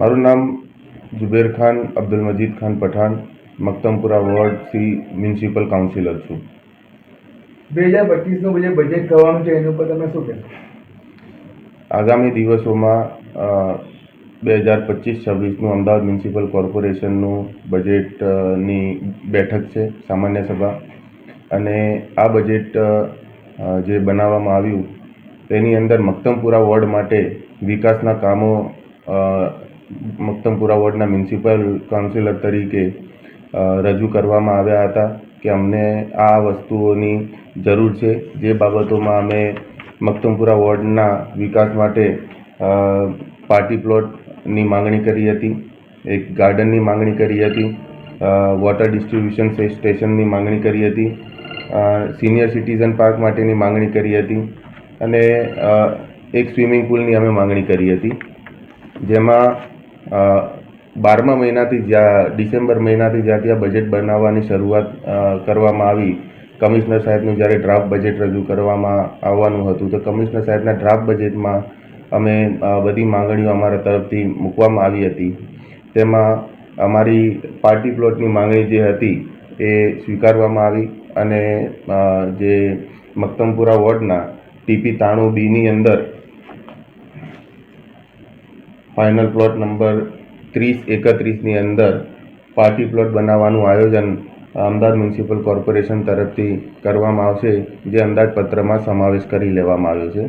મારું નામ Zuber Khan Abdul Majid Khan Pathan Maktampura ward C municipal councillor છું. બે હજાર પચીસનું જે બજેટ થવાનું છે એની ઉપર તમે શું કહેશો? આગામી દિવસોમાં બે હજાર પચીસ છવ્વીસનું અમદાવાદ મ્યુનિસિપલ કોર્પોરેશનનું બજેટની બેઠક છે સામાન્ય સભા. અને આ બજેટ જે બનાવવામાં આવ્યું તેની અંદર મક્તમપુરા વોર્ડ માટે વિકાસના કામો મક્તમપુરા વોર્ડના મ્યુનિસિપલ કાઉન્સિલર તરીકે રજૂ કરવામાં આવ્યા હતા કે અમને આ વસ્તુઓની જરૂર છે. જે બાબતોમાં અમે મક્તમપુરા વોર્ડના વિકાસ માટે પાર્ટી પ્લોટની માંગણી કરી હતી, એક ગાર્ડનની માંગણી કરી હતી વોટર ડિસ્ટ્રિબ્યુશન સ્ટેશનની માંગણી કરી હતી સિનિયર સિટીઝન પાર્ક માટેની માંગણી કરી હતી અને એક સ્વિમિંગ પુલની અમે માંગણી કરી હતી. જેમાં બારમા મહિનાથી જ્યાં, ડિસેમ્બર મહિનાથી જ્યાં ત્યાં બજેટ બનાવવાની શરૂઆત કરવામાં આવી, કમિશનર સાહેબનું જ્યારે ડ્રાફ્ટ બજેટ રજૂ કરવામાં આવવાનું હતું, તો કમિશનર સાહેબના ડ્રાફ્ટ બજેટમાં અમે બધી માંગણીઓ અમારા તરફથી મૂકવામાં આવી હતી. તેમાં અમારી પાર્ટી પ્લોટની માંગણી જે હતી, એ સ્વીકારવામાં આવી અને જે મક્તમપુરા વોર્ડના ટીપી તાણું બીની અંદર ફાઇનલ પ્લોટ નંબર ત્રીસ એકત્રીસની અંદર પાર્ટી પ્લોટ બનાવવાનું આયોજન અમદાવાદ મ્યુનિસિપલ કોર્પોરેશન તરફથી કરવામાં આવશે, જે અંદાજપત્રમાં સમાવેશ કરી લેવામાં આવ્યો છે.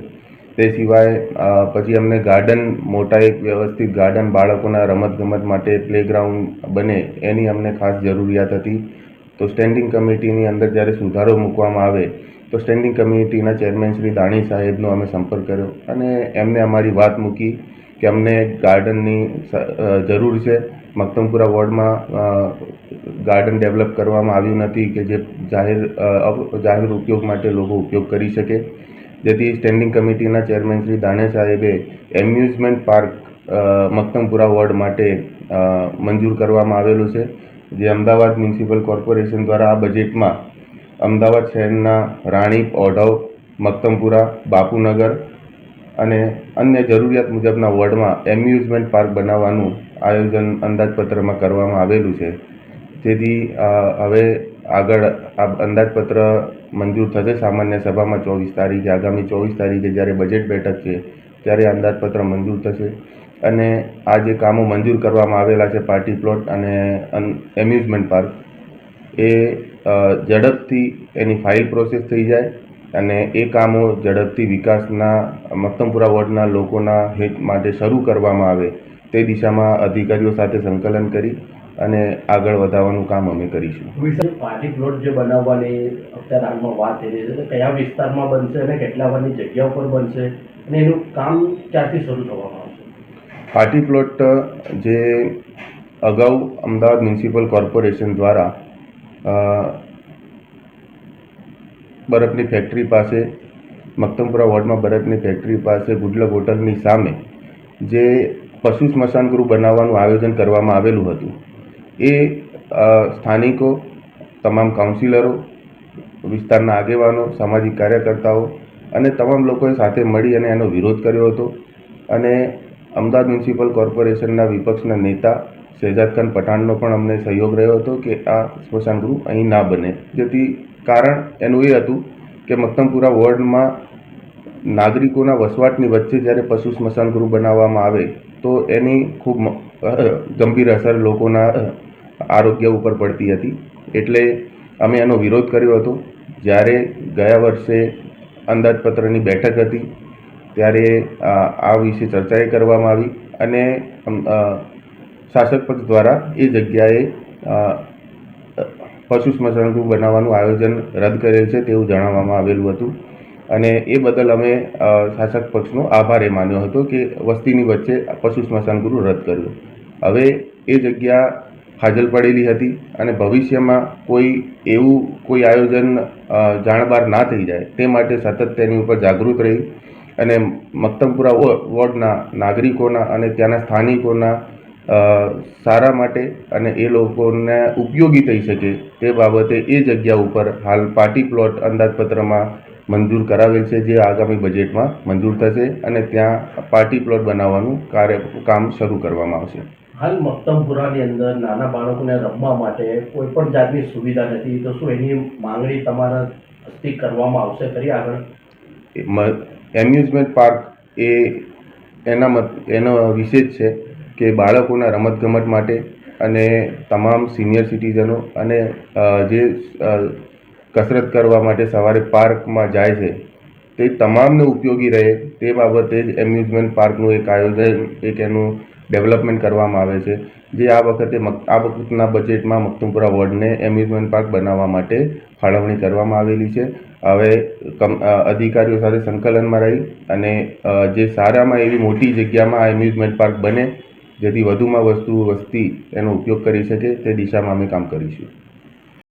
તે સિવાય પછી અમને ગાર્ડન મોટા એક વ્યવસ્થિત ગાર્ડન બાળકોના રમતગમત માટે પ્લેગ્રાઉન્ડ બને એની અમને ખાસ જરૂરિયાત હતી. તો સ્ટેન્ડિંગ કમિટીની અંદર જ્યારે સુધારો મૂકવામાં આવે, તો સ્ટેન્ડિંગ કમિટીના ચેરમેન શ્રી દાણી સાહેબનો અમે સંપર્ક કર્યો અને એમને અમારી વાત મૂકી. કે અમને ગાર્ડનની જરૂર છે. મક્તમપુરા વોર્ડમાં ગાર્ડન ડેવલપ કરવામાં આવ્યું નથી કે જે જાહેર જાહેર ઉપયોગ માટે લોકો ઉપયોગ કરી શકે. જેથી સ્ટેન્ડિંગ કમિટીના ચેરમેન શ્રી દાણે સાહેબે એમ્યુઝમેન્ટ પાર્ક મક્તમપુરા વોર્ડ માટે મંજૂર કરવામાં આવેલું છે. જે અમદાવાદ મ્યુનિસિપલ કોર્પોરેશન દ્વારા આ બજેટમાં અમદાવાદ શહેરના રાણીપ ઓઢવ મક્તમપુરા બાપુનગર અને અન્ય જરૂરિયાત મુજબના વોર્ડમાં એમ્યુઝમેન્ટ પાર્ક બનાવવાનું આયોજન અંદાજપત્રમાં કરવામાં આવેલું છે. જેથી હવે આગળ આ અંદાજપત્ર મંજૂર થશે. સામાન્ય સભામાં ચોવીસ તારીખે, આગામી ચોવીસ તારીખે જ્યારે બજેટ બેઠક છે, ત્યારે અંદાજપત્ર મંજૂર થશે. અને આ જે કામો મંજૂર કરવામાં આવેલા છે, પાર્ટી પ્લોટ અને એમ્યુઝમેન્ટ પાર્ક, એ ઝડપથી એની ફાઇલ પ્રોસેસ થઈ જાય. અને એ કામો ઝડપથી વિકાસના મક્તમપુરા વોર્ડના લોકોના હિત માટે શરૂ કરવામાં આવે તે દિશામાં અધિકારીઓ સાથે સંકલન કરી અને આગળ વધારવાનું કામ અમે કરીશું. પાર્ટી પ્લોટ જે બનાવવાની અત્યારે હાલમાં વાત થઈ રહી છે તો કયા વિસ્તારમાં બનશે અને કેટલા વાની જગ્યા ઉપર બનશે અને એનું કામ ક્યારથી શરૂ થવામાં આવશે? પાર્ટી પ્લોટ જે અગાઉ અમદાવાદ મ્યુનિસિપલ કોર્પોરેશન દ્વારા બરફની ફેક્ટરી પાસે મક્તમપુરા વોર્ડમાં બરફની ફેક્ટરી પાસે, ગુડલક હોટલની સામે જે પશુ સ્મશાન ગૃહ બનાવવાનું આયોજન કરવામાં આવેલું હતું. એ સ્થાનિકો, તમામ કાઉન્સિલરો વિસ્તારના આગેવાનો, સામાજિક કાર્યકર્તાઓ અને તમામ લોકોએ સાથે મળી અને એનો વિરોધ કર્યો હતો અને અમદાવાદ મ્યુનિસિપલ કોર્પોરેશનના વિપક્ષના નેતા શહેજાદ ખાન પઠાણનો પણ અમને સહયોગ રહ્યો હતો કે આ સ્મશાન ગૃહ અહીં ના બને. જેથી કારણ એનું એ હતું કે મક્તમપુરા વોર્ડમાં નાગરિકોના વસવાટની વચ્ચે જ્યારે પશુ સ્મશાન ગૃહ બનાવવામાં આવે, તો એની ખૂબ ગંભીર અસર લોકોના આરોગ્ય ઉપર પડતી હતી. એટલે અમે એનો વિરોધ કર્યો હતો. જ્યારે ગયા વર્ષે અંદાજપત્રની બેઠક હતી, ત્યારે, આ વિશે ચર્ચાએ કરવામાં આવી અને શાસક પક્ષ દ્વારા એ જગ્યાએ પશુ સ્મશાન ગૃહ બનાવવાનું આયોજન રદ કરેલ છે તેવું જણાવવામાં આવેલું હતું. અને એ બદલ અમે શાસક પક્ષનો આભાર એ માન્યો હતો કે વસ્તીની વચ્ચે પશુ સ્મશાન ગૃહ રદ કર્યું. હવે એ જગ્યા હાજલ પડેલી હતી અને ભવિષ્યમાં કોઈ એવું કોઈ આયોજન જાણબાર ના થઈ જાય તે માટે સતત તેની ઉપર જાગૃત રહી અને મક્તમપુરા વોર્ડ વોર્ડના નાગરિકોના અને ત્યાંના સ્થાનિકોના સારા માટે અને એ લોકોને ઉપયોગી થઈ શકે તે બાબતે એ જગ્યા ઉપર હાલ પાર્ટી પ્લોટ અંદાજપત્રમાં મંજૂર કરાવેલ છે જે આગામી બજેટમાં મંજૂર થશે અને ત્યાં પાર્ટી પ્લોટ બનાવવાનું કાર્ય કામ શરૂ કરવામાં આવશે. હાલ મક્તમપુરાની અંદર નાના બાળકોને રમવા માટે કોઈ પણ જાતની સુવિધા નથી તો શું એની માંગણી તમારા હસ્તી કરવામાં આવશે ખરી આગળ? એમ્યુઝમેન્ટ પાર્ક એ એના મત એનો વિશેષ છે. કે બાળકોના રમતગમત માટે અને તમામ સિનિયર સિટીઝનો અને જે કસરત કરવા માટે સવારે પાર્કમાં જાય છે, તે તમામને ઉપયોગી રહે તે બાબતે જ એમ્યુઝમેન્ટ પાર્કનું એક આયોજન, એક એનું ડેવલપમેન્ટ કરવામાં આવે છે, જે આ વખતે આ વખતના બજેટમાં મક્તુમપુરા વોર્ડને એમ્યુઝમેન્ટ પાર્ક બનાવવા માટે ફાળવણી કરવામાં આવેલી છે. હવે કમ અધિકારીઓ સાથે સંકલનમાં રહી અને જે સારામાં એવી મોટી જગ્યામાં આ એમ્યુઝમેન્ટ પાર્ક બને જેથી વધુમાં વસ્તુ વસ્તી એનો ઉપયોગ કરી શકે તે દિશામાં અમે કામ કરીશું.